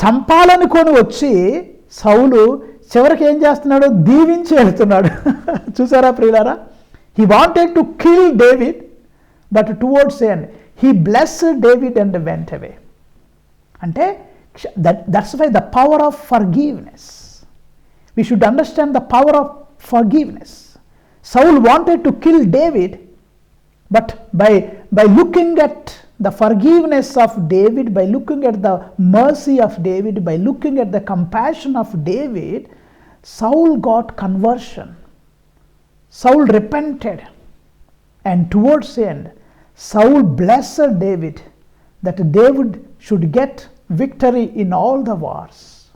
చంపాలనుకొని వచ్చి సౌలు చివరికి ఏం చేస్తున్నాడు? దీవించి వెళ్తున్నాడు. చూసారా ప్రియులారా? He wanted to kill David but towards and he bless David and went away అంటే that that's why the power of forgiveness we should understand the power of forgiveness Saul wanted to kill David but by by looking at the forgiveness of david by looking at the mercy of david by looking at the compassion of david saul got conversion. Saul repented. And towards the end saul blessed david that david should get victory in all the wars.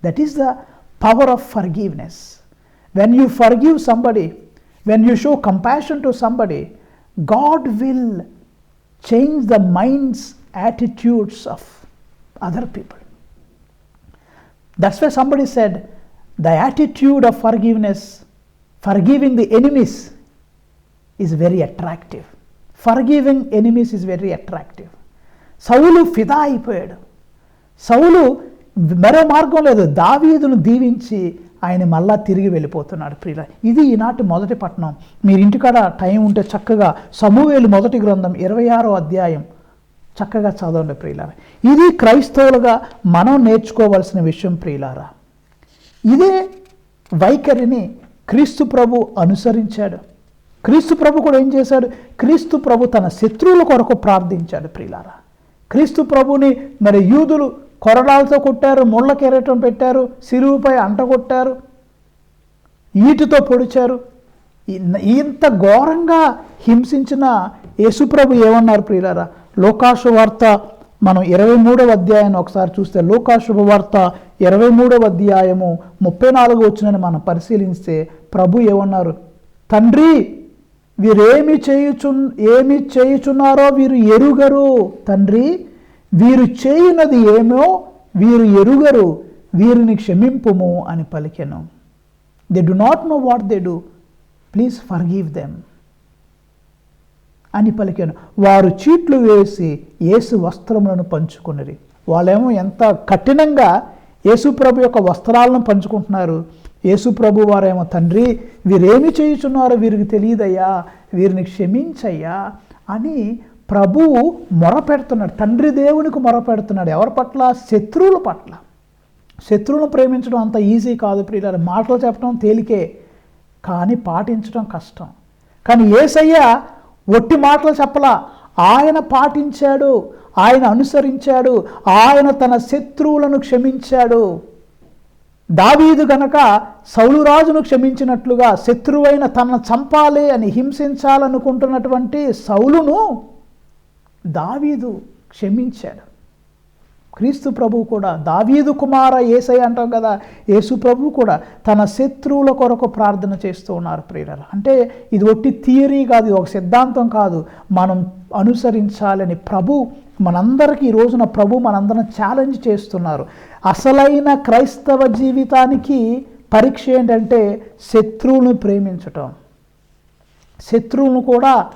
That is the power of forgiveness. When you forgive somebody when you show compassion to somebody God will change the minds, attitudes of other people. That's why somebody said the attitude of forgiveness, forgiving the enemies, is very attractive. Forgiving enemies is very attractive. సౌలు ఫిదా అయిపోయాడు సౌలు మరో మార్గం లేదు దావీదును దీవించి ఆయన మళ్ళా తిరిగి వెళ్ళిపోతున్నాడు ప్రియుల. ఇది ఈనాటి మొదటి పట్టణం. మీరు ఇంటికాడ టైం ఉంటే చక్కగా సమూహేలు మొదటి గ్రంథం ఇరవై ఆరో అధ్యాయం చక్కగా చదవండి ప్రియులారా. ఇది క్రైస్తవులుగా మనం నేర్చుకోవాల్సిన విషయం ప్రియులారా. ఇదే వైఖరిని క్రీస్తు ప్రభు అనుసరించాడు. క్రీస్తు ప్రభు కూడా ఏం చేశాడు? క్రీస్తు ప్రభు తన శత్రువుల కొరకు ప్రార్థించాడు ప్రియులారా. క్రీస్తు ప్రభుని మరి యూదులు కొరడాలతో కొట్టారు ముళ్ళ కెరటం పెట్టారు సిరువుపై అంట కొట్టారు ఈటుతో పొడిచారు. ఇంత ఘోరంగా హింసించిన యేసుప్రభు ఏమన్నారు ప్రియులారా? లోకాశు వార్త మనం ఇరవై మూడవ అధ్యాయాన్ని ఒకసారి చూస్తే లోకాశుభ వార్త ఇరవై మూడవ అధ్యాయము ముప్పై నాలుగు వచ్చినని మనం పరిశీలిస్తే ప్రభు ఏమన్నారు? తండ్రి వీరేమి చేయుచు ఏమి చేయుచున్నారో వీరు ఎరుగరు. తండ్రి వీరు చేయునది ఏమో వీరు ఎరుగరు వీరిని క్షమింపుము అని పలికెను. They do not know what they do please forgive them అని పలికాను. వారు చీట్లు వేసి యేసు వస్త్రములను పంచుకున్నది వాళ్ళేమో ఎంత కఠినంగా యేసుప్రభు యొక్క వస్త్రాలను పంచుకుంటున్నారు. యేసుప్రభు వారేమో తండ్రి వీరేమి చేయుచున్నారో వీరికి తెలియదయ్యా. వీరిని క్షమించయ్యా. అని ప్రభువు మొరపెడుతున్నాడు తండ్రి దేవునికి మొరపెడుతున్నాడు ఎవరి పట్ల? శత్రువుల పట్ల. శత్రువులను ప్రేమించడం అంత ఈజీ కాదు ప్రియులారు. మాటలు చెప్పడం తేలికే కానీ పాటించడం కష్టం. కానీ ఏసయ్య ఒట్టి మాటలు చెప్పలా. ఆయన పాటించాడు ఆయన అనుసరించాడు ఆయన తన శత్రువులను క్షమించాడు. దావీదు గనక సౌలురాజును క్షమించినట్లుగా శత్రువైన తనను చంపాలి అని హింసించాలనుకుంటున్నటువంటి సౌలును దావీదు క్షమించాడు. క్రీస్తు ప్రభు కూడా దావీదు కుమార ఏసై అంటాం కదా యేసు ప్రభు కూడా తన శత్రువుల కొరకు ప్రార్థన చేస్తూ ఉన్నారు ప్రియుల అంటే ఇది ఒట్టి థియరీ కాదు ఇది ఒక సిద్ధాంతం కాదు. మనం అనుసరించాలని ప్రభు మనందరికీ ఈ రోజున ప్రభు మనందరం ఛాలెంజ్ చేస్తున్నారు. అసలైన క్రైస్తవ జీవితానికి పరీక్ష ఏంటంటే శత్రువులను ప్రేమించటం. శత్రువులను కూడా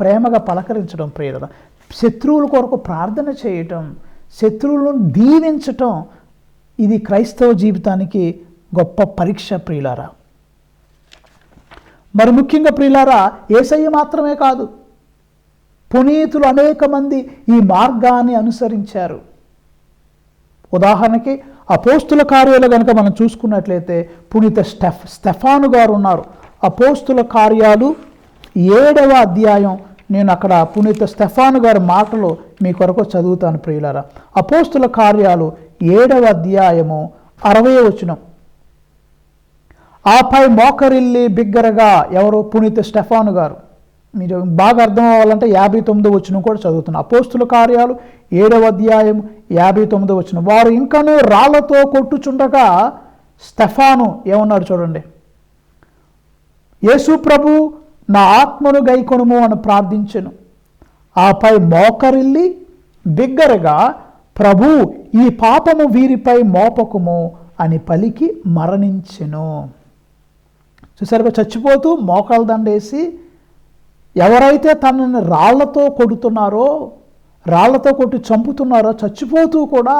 ప్రేమగా పలకరించడం ప్రేరణ శత్రువుల కొరకు ప్రార్థన చేయటం శత్రువులను దీవించటం ఇది క్రైస్తవ జీవితానికి గొప్ప పరీక్ష ప్రియులారా. మరి ముఖ్యంగా ప్రియులారా ఏసయ్య మాత్రమే కాదు పునీతులు అనేక మంది ఈ మార్గాన్ని అనుసరించారు. ఉదాహరణకి అపోస్తుల కార్యాలు కనుక మనం చూసుకున్నట్లయితే పునీత స్టెఫ్ స్టెఫాను గారు ఉన్నారు. అపోస్తుల కార్యాలు ఏడవ అధ్యాయం నేను అక్కడ పునీత స్టెఫాన్ గారి మాటలు మీ కొరకు చదువుతాను ప్రియులారా. అపోస్తుల కార్యాలు ఏడవ అధ్యాయము అరవై వచనం. ఆపై మోకరిల్లి బిగ్గరగా ఎవరు? పునీత స్టెఫాను గారు. మీరు బాగా అర్థం అవ్వాలంటే యాభై తొమ్మిది వచ్చిన కూడా చదువుతున్నాను అపోస్తుల కార్యాలు ఏడవ అధ్యాయం యాభై తొమ్మిది వచ్చిన వారు ఇంకనూ రాళ్ళతో కొట్టుచుండగా స్టెఫాను ఏమన్నాడు చూడండి. యేసు ప్రభు నా ఆత్మను గైకొనుము అని ప్రార్థించెను. ఆపై మోకరిల్లి బిగ్గరగా ప్రభు ఈ పాపము వీరిపై మోపకుము అని పలికి మరణించెను. చూసారుగా చచ్చిపోతూ మోకాలు దండేసి ఎవరైతే తనని రాళ్ళతో కొడుతున్నారో రాళ్ళతో కొట్టి చంపుతున్నారో చచ్చిపోతూ కూడా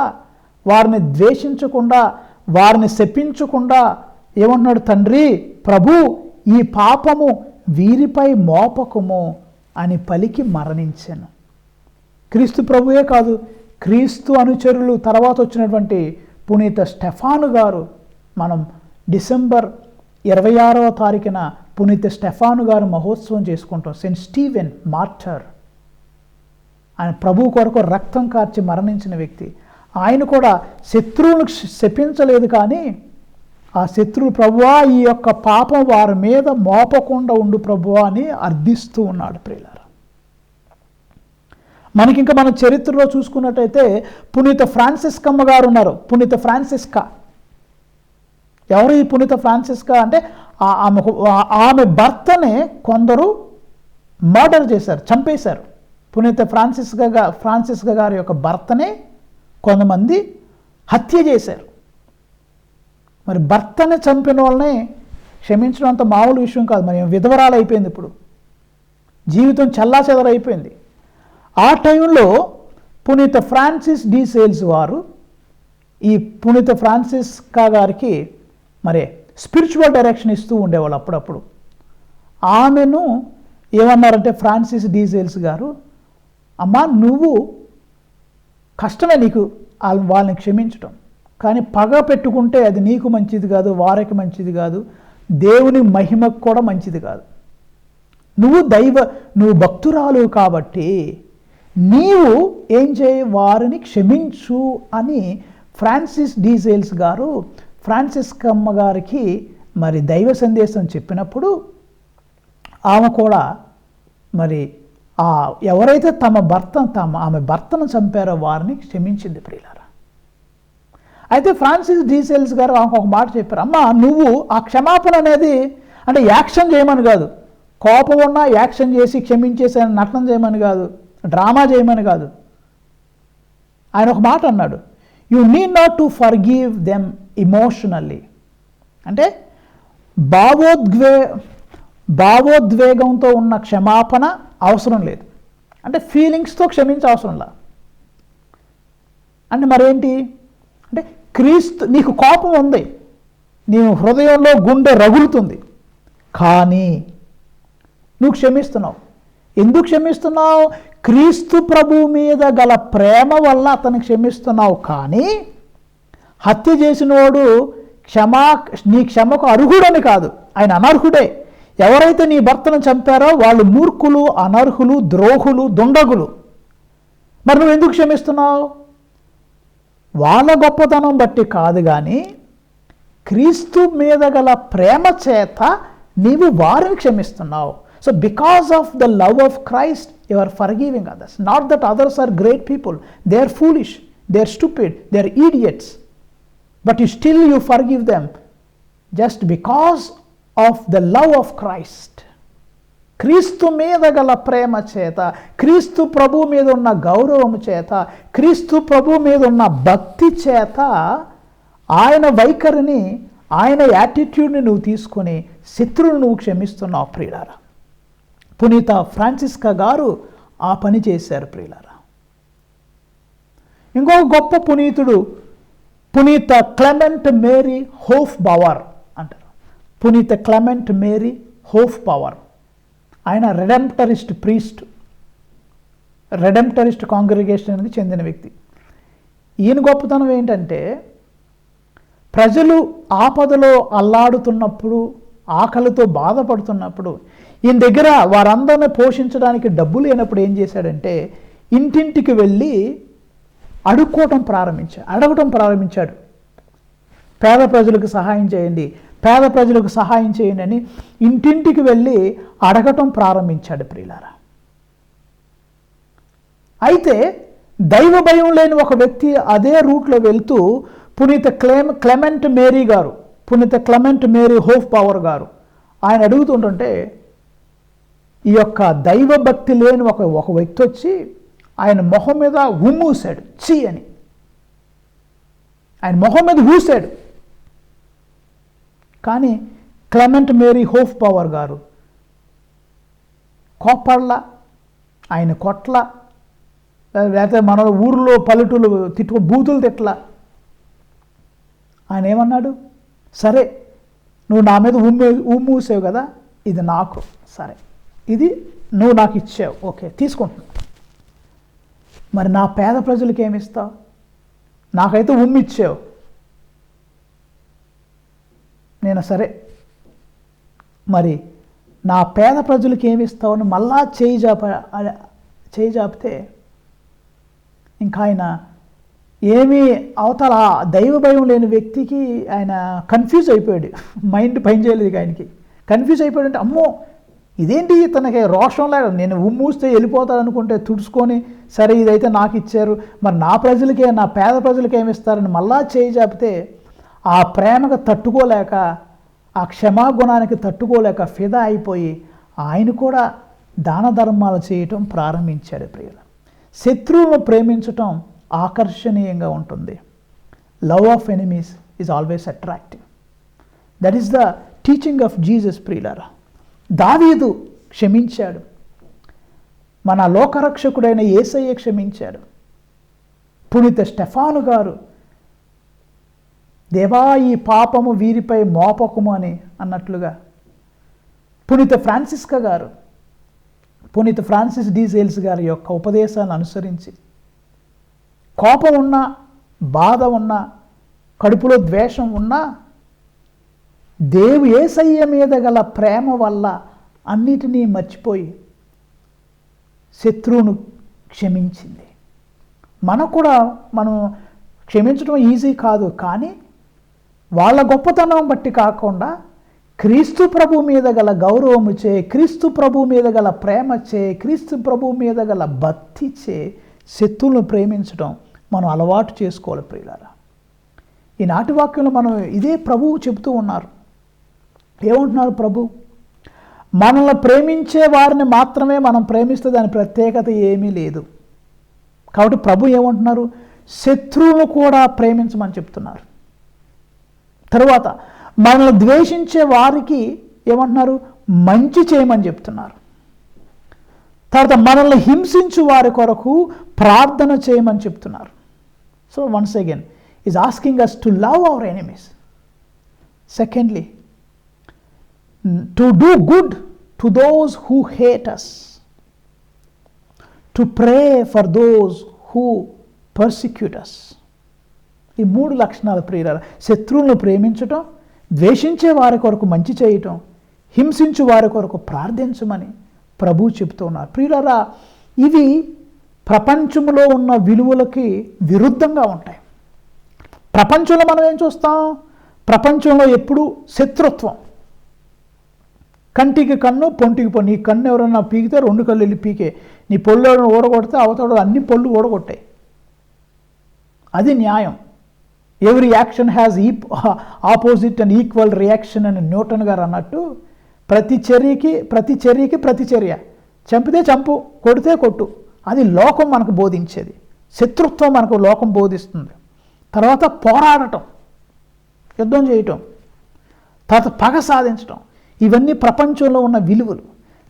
వారిని ద్వేషించకుండా వారిని శపించకుండా ఏమంటున్నాడు తండ్రి? ప్రభు ఈ పాపము వీరిపై మోపకము అని పలికి మరణించాను. క్రీస్తు ప్రభువే కాదు క్రీస్తు అనుచరులు తర్వాత వచ్చినటువంటి పునీత స్టెఫాను గారు మనం డిసెంబర్ ఇరవై ఆరవ తారీఖున పునీత స్టెఫాను గారు మహోత్సవం చేసుకుంటాం. Saint Stephen martyr. ఆయన ప్రభు కొరకు రక్తం కార్చి మరణించిన వ్యక్తి. ఆయన కూడా శత్రువును శపించలేదు కానీ ఆ శత్రువు ప్రభువా ఈ యొక్క పాపం వారి మీద మోపకుండా ఉండు ప్రభువా అని అర్థిస్తూ ఉన్నాడు ప్రియులారా. మనకి ఇంకా మన చరిత్రలో చూసుకున్నట్టయితే పునీత ఫ్రాన్సిస్కమ్మ గారు ఉన్నారు. పునీత ఫ్రాన్సిస్కా. ఎవరు ఈ పునీత ఫ్రాన్సిస్కా అంటే? ఆమె ఆమె భర్తనే కొందరు మర్డర్ చేశారు చంపేశారు. పునీత ఫ్రాన్సిస్కా గా ఫ్రాన్సిస్కా గారి యొక్క భర్తనే కొంతమంది హత్య చేశారు. మరి భర్తని చంపిన వాళ్ళని క్షమించడం అంత మామూలు విషయం కాదు. మరి విధవరాలు అయిపోయింది ఇప్పుడు. జీవితం చల్లా చెదరైపోయింది ఆ టైంలో పునీత ఫ్రాన్సిస్ డి సేల్స్ వారు ఈ పునీత ఫ్రాన్సిస్కా గారికి మరి స్పిరిచువల్ డైరెక్షన్ ఇస్తూ ఉండేవాళ్ళు అప్పుడప్పుడు. ఆమెను ఏమన్నారంటే ఫ్రాన్సిస్ డి సేల్స్ గారు అమ్మా నువ్వు కష్టమే నీకు వాళ్ళ- వాళ్ళని క్షమించటం. కానీ పగ పెట్టుకుంటే అది నీకు మంచిది కాదు వారికి మంచిది కాదు దేవుని మహిమకు కూడా మంచిది కాదు. నువ్వు దైవ నువ్వు భక్తురాలు కాబట్టి నీవు ఏం చేయి వారిని క్షమించు అని ఫ్రాన్సిస్ డీజేల్స్ గారు ఫ్రాన్సిస్ కమ్మ గారికి మరి దైవ సందేశం చెప్పినప్పుడు ఆమె కూడా మరి ఆ ఎవరైతే తమ భర్త తమ ఆమె భర్తను చంపారో వారిని క్షమించింది ప్రియులారు. అయితే ఫ్రాన్సిస్ డీసెల్స్ గారు ఆమెకు ఒక మాట చెప్పారు అమ్మ నువ్వు ఆ క్షమాపణ అనేది అంటే యాక్షన్ చేయమని కాదు. కోపం ఉన్నా యాక్షన్ చేసి క్షమించేసి నటన చేయమని కాదు డ్రామా చేయమని కాదు. ఆయన ఒక మాట అన్నాడు you need not to forgive them emotionally అంటే భావోద్వే భావోద్వేగంతో ఉన్న క్షమాపణ అవసరం లేదు. అంటే ఫీలింగ్స్తో క్షమించే అవసరం లేదు అంటే మరేంటి? అంటే క్రీస్తు నీకు కోపం ఉంది. నీ హృదయంలో గుండె రగులుతుంది. కానీ నువ్వు క్షమిస్తున్నావు. ఎందుకు క్షమిస్తున్నావు? క్రీస్తు ప్రభు మీద గల ప్రేమ వల్ల అతను క్షమిస్తున్నావు. కానీ హత్య చేసినోడు క్షమా నీ క్షమకు అర్హుడని కాదు. ఆయన అనర్హుడే. ఎవరైతే నీ భర్తను చంపారో వాళ్ళు మూర్ఖులు అనర్హులు ద్రోహులు దుండగులు. మరి నువ్వు ఎందుకు క్షమిస్తున్నావు? వాళ్ళ గొప్పతనం బట్టి కాదు కానీ క్రీస్తు మీద గల ప్రేమ చేత నీవు వారిని క్షమిస్తున్నావు. So because of the love of Christ you are forgiving others not that others are great people they are foolish they are stupid they are idiots but you still you forgive them just because of the love of Christ క్రీస్తు మీద గల ప్రేమ చేత క్రీస్తు ప్రభు మీద ఉన్న గౌరవం చేత క్రీస్తు ప్రభు మీద ఉన్న భక్తి చేత ఆయన వైఖరిని ఆయన యాటిట్యూడ్ని నువ్వు తీసుకొని శత్రువును నువ్వు క్షమిస్తున్నావు ప్రియులారా. పునీత ఫ్రాన్సిస్కా గారు ఆ పని చేశారు ప్రియులారా. ఇంకొక గొప్ప పునీతుడు పునీత క్లెమెంట్ మేరీ హోఫ్ పవర్ అంటారు. పునీత క్లెమెంట్ మేరీ హోఫ్ పవర్ ఆయన రెడెంప్టరిస్ట్ ప్రీస్ట్ రెడెంప్టరిస్ట్ కాంగ్రిగేషన్కి చెందిన వ్యక్తి. ఈయన గొప్పతనం ఏంటంటే ప్రజలు ఆపదలో అల్లాడుతున్నప్పుడు ఆకలితో బాధపడుతున్నప్పుడు ఈయన దగ్గర వారందరిని పోషించడానికి డబ్బు లేనప్పుడు ఏం చేశాడంటే ఇంటింటికి వెళ్ళి అడుక్కోవటం ప్రారంభించాడు అడగటం ప్రారంభించాడు. పేద ప్రజలకు సహాయం చేయండి పేద ప్రజలకు సహాయం చేయండి అని ఇంటింటికి వెళ్ళి అడగటం ప్రారంభించాడు ప్రియులారా. అయితే దైవ భయం లేని ఒక వ్యక్తి అదే రూట్లో వెళ్తూ పునీత క్లెమ్ క్లెమెంట్ మేరీ గారు పునీత క్లెమెంట్ మేరీ హోఫ్ పవర్ గారు ఆయన అడుగుతుంటుంటే ఈ యొక్క దైవభక్తి లేని ఒక ఒక వ్యక్తి వచ్చి ఆయన మొహం మీద ఉమ్మూసాడు చీ అని. ఆయన మొహం మీద ఊసాడు కానీ క్లెమెంట్ మేరీ హోఫ్ పవర్ గారు కోప్పడ్ల ఆయన కొట్ల లేకపోతే మన ఊర్లో పల్లెటూళ్ళు తిట్టు బూతులు తిట్ల. ఆయన ఏమన్నాడు? సరే నువ్వు నా మీద ఉమ్ము ఉమ్మూసావు కదా ఇది నాకు సరే. ఇది నువ్వు నాకు ఇచ్చావు ఓకే తీసుకుంటున్నా. మరి నా పేద ప్రజలకు ఏమి ఇస్తావు? నాకైతే ఉమ్మిచ్చావు. నేను సరే. మరి నా పేద ప్రజలకు ఏమి ఇస్తావని మళ్ళా చేయి జాప చేయి జాపితే ఇంకా ఆయన ఏమీ అవతల దైవ భయం లేని వ్యక్తికి ఆయన కన్ఫ్యూజ్ అయిపోయాడు. మైండ్ పని చేయలేదు ఆయనకి. కన్ఫ్యూజ్ అయిపోయాడు అంటే అమ్మో ఇదేంటి తనకి రోషం లేదు నేను ఉమ్మూస్తే వెళ్ళిపోతాడు అనుకుంటే తుడుచుకొని సరే ఇదైతే నాకు ఇచ్చారు. మరి నా ప్రజలకే నా పేద ప్రజలకి ఏమి ఇస్తారని మళ్ళా చేయి జాపితే ఆ ప్రేమకు తట్టుకోలేక ఆ క్షమాగుణానికి తట్టుకోలేక ఫిదా అయిపోయి ఆయన కూడా దాన ధర్మాలు చేయటం ప్రారంభించాడు ప్రియులు. శత్రువులను ప్రేమించటం ఆకర్షణీయంగా ఉంటుంది. Love of enemies is always attractive that is the teaching of Jesus ప్రియులరా. దావీదు క్షమించాడు. మన లోకరక్షకుడైన ఏసయ్య క్షమించాడు. పునీత స్టెఫాను గారు దేవా ఈ పాపము వీరిపై మోపకము అని అన్నట్లుగా పునీత ఫ్రాన్సిస్క గారు పునీత ఫ్రాన్సిస్ డీజేల్స్ గారి యొక్క ఉపదేశాన్ని అనుసరించి కోపం ఉన్నా బాధ ఉన్నా కడుపులో ద్వేషం ఉన్నా దేవు ఏసయ్య మీద గల ప్రేమ వల్ల అన్నిటినీ మర్చిపోయి శత్రువును క్షమించింది. మనకు కూడా మనం క్షమించడం ఈజీ కాదు కానీ వాళ్ళ గొప్పతనం బట్టి కాకుండా క్రీస్తు ప్రభు మీద గల గౌరవము చే క్రీస్తు ప్రభు మీద గల ప్రేమ చే క్రీస్తు ప్రభు మీద గల భక్తి చే శత్రువులను ప్రేమించడం మనం అలవాటు చేసుకోవాలి ప్రియులారా. నాటి వాక్యంలో మనం ఇదే ప్రభువు చెబుతూ ఉన్నారు. ఏమంటున్నారు ప్రభు? మనల్ని ప్రేమించే వారిని మాత్రమే మనం ప్రేమిస్తే దాని ప్రత్యేకత ఏమీ లేదు. కాబట్టి ప్రభు ఏమంటున్నారు? శత్రువును కూడా ప్రేమించమని చెప్తున్నారు. తరువాత మనల్ని ద్వేషించే వారికి ఏమంటున్నారు? మంచి చేయమని చెప్తున్నారు. తర్వాత మనల్ని హింసించు వారి కొరకు ప్రార్థన చేయమని చెప్తున్నారు. So once again is asking us to love our enemies secondly to do good to those who hate us to pray for those who persecute us ఈ మూడు లక్షణాలు ప్రియుల శత్రువులను ప్రేమించటం ద్వేషించే వారి కొరకు మంచి చేయటం హింసించు వారి కొరకు ప్రార్థించమని ప్రభు చెబుతూ ఉన్నారు ప్రియులరా ఇవి ప్రపంచంలో ఉన్న విలువలకి విరుద్ధంగా ఉంటాయి. ప్రపంచంలో మనం ఏం చూస్తాం? ప్రపంచంలో ఎప్పుడు శత్రుత్వం. కంటికి కన్ను పొంటికి పో నీ కన్ను ఎవరన్నా పీకితే రెండు కళ్ళు వెళ్ళి పీకే. నీ పొళ్ళు ఎవరైనా ఊడగొడితే అవతడు అన్ని పళ్ళు ఊడగొట్టాయి. అది న్యాయం. ఎవ్రీ యాక్షన్ హ్యాస్ ఈ ఆపోజిట్ అండ్ ఈక్వల్ రియాక్షన్ అని న్యూటన్ గారు అన్నట్టు ప్రతి చర్యకి ప్రతి చర్యకి ప్రతి చర్య. చంపితే చంపు కొడితే కొట్టు. అది లోకం మనకు బోధించేది. శత్రుత్వం మనకు లోకం బోధిస్తుంది. తర్వాత పోరాడటం. యుద్ధం చేయటం. తర్వాత పగ సాధించటం. ఇవన్నీ ప్రపంచంలో ఉన్న విలువలు.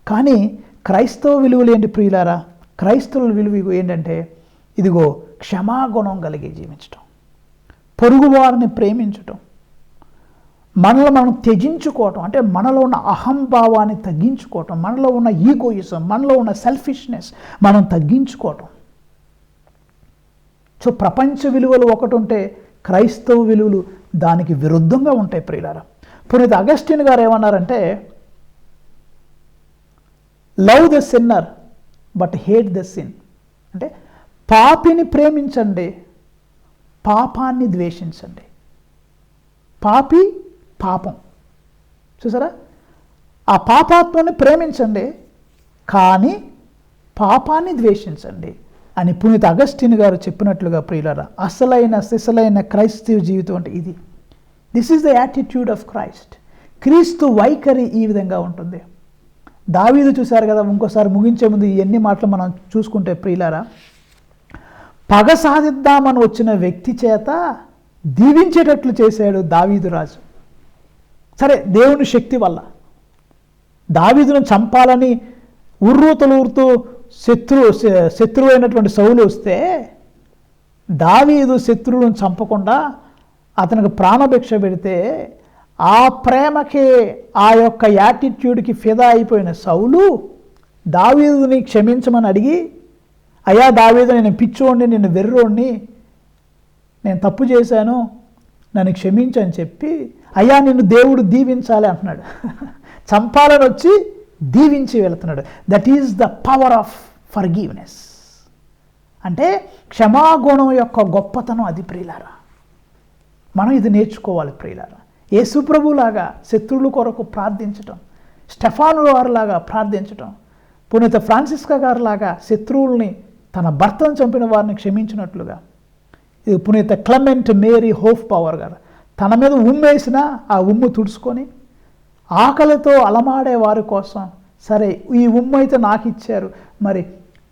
కానీ క్రైస్తవ విలువలు ఏంటి ప్రియులారా? క్రైస్తవుల విలువ ఏంటంటే ఇదిగో క్షమాగుణం కలిగి జీవించటం. పొరుగువారిని ప్రేమించటం. మనలో మనం త్యజించుకోవటం. అంటే మనలో ఉన్న అహంభావాన్ని తగ్గించుకోవటం. మనలో ఉన్న ఈగోయిజం మనలో ఉన్న సెల్ఫిష్నెస్ మనం తగ్గించుకోవటం. సో ప్రపంచ విలువలు ఒకటి ఉంటే క్రైస్తవ విలువలు దానికి విరుద్ధంగా ఉంటాయి ప్రియులారా. పునీత అగస్టిన్ గారు ఏమన్నారంటే love the sinner but hate the sin అంటే పాపిని ప్రేమించండి పాపాన్ని ద్వేషించండి. పాపి పాపం. చూసారా? ఆ పాపాత్మని ప్రేమించండి కానీ పాపాన్ని ద్వేషించండి అని పునీత అగస్టిన్ గారు చెప్పినట్లుగా ప్రియులరా అసలైన సిసలైన క్రైస్తవ జీవితం అంటే ఇది. This is the attitude of Christ క్రీస్తు వైఖరి ఈ విధంగా ఉంటుంది. దావీదు చూశారు కదా ఇంకోసారి ముగించే ముందు ఇవన్నీ ఎన్ని మాటలు మనం చూసుకుంటే ప్రియులారా పగ సాధిద్దామని వచ్చిన వ్యక్తి చేత దీవించేటట్లు చేశాడు దావీదు రాజు. సరే దేవుని శక్తి వల్ల. దావీదును చంపాలని ఉర్రూతలూరుతూ శత్రు శత్రువు అయినటువంటి సౌలు వస్తే దావీదు శత్రువులను చంపకుండా అతనికి ప్రాణభిక్ష పెడితే ఆ ప్రేమకే ఆ యొక్క యాటిట్యూడ్కి ఫిదా అయిపోయిన సౌలు దావీదుని క్షమించమని అడిగి అయ్యా దావేదో నేను పిచ్చోడిని నేను వెర్రోడిని నేను తప్పు చేశాను నన్ను క్షమించని చెప్పి అయ్యా నిన్ను దేవుడు దీవించాలి అంటున్నాడు. చంపాలని వచ్చి దీవించి వెళుతున్నాడు. That is the power of forgiveness అంటే క్షమాగుణం యొక్క గొప్పతనం అది ప్రియులారా. మనం ఇది నేర్చుకోవాలి ప్రియులారా. యేసుప్రభులాగా శత్రువుల కొరకు ప్రార్థించటం స్టెఫాను వారిలాగా ప్రార్థించటం పునీత ఫ్రాన్సిస్కా గారిలాగా శత్రువుల్ని తన భర్తను చంపిన వారిని క్షమించినట్లుగా. ఇది పునీత క్లమెంట్ మేరీ హోఫ్ పవర్ గారు. తన మీద ఉమ్మేసిన ఆ ఉమ్ము తుడుచుకొని ఆకలితో అలమాడే వారి కోసం సరే ఈ ఉమ్ము అయితే నాకు ఇచ్చారు మరి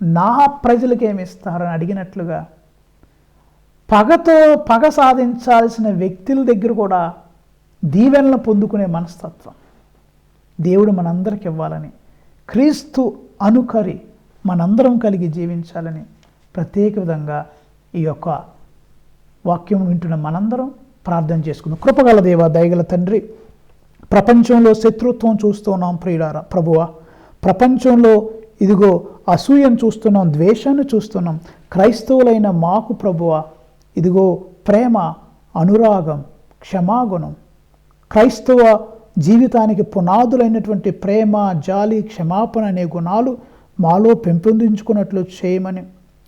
నా ప్రజలకు ఏమి ఇస్తారని అడిగినట్లుగా పగతో పగ సాధించాల్సిన వ్యక్తుల దగ్గర కూడా దీవెనలు పొందుకునే మనస్తత్వం. దేవుడు మనందరికి ఇవ్వాలని క్రీస్తు అనుకరి మనందరం కలిగి జీవించాలని ప్రత్యేక విధంగా ఈ యొక్క వాక్యం వింటున్న మనందరం ప్రార్థన చేసుకుందాం. కృపగల దేవ దయగల తండ్రి ప్రపంచంలో శత్రుత్వం చూస్తున్నాం ప్రియుడారా ప్రభువ. ప్రపంచంలో ఇదిగో అసూయను చూస్తున్నాం ద్వేషాన్ని చూస్తున్నాం. క్రైస్తవులైన మాకు ప్రభువ ఇదిగో ప్రేమ అనురాగం క్షమాగుణం. క్రైస్తవ జీవితానికి పునాదులైనటువంటి ప్రేమ జాలి క్షమాపణ అనే గుణాలు మాలో పెంపొందించుకున్నట్లు చేయమని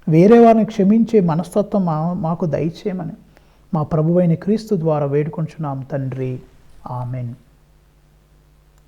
వేరే వారిని క్షమించే మనస్తత్వం మా మాకు దయచేయమని మా ప్రభువైన క్రీస్తు ద్వారా వేడుకొంచున్నాం తండ్రి. ఆమెన్.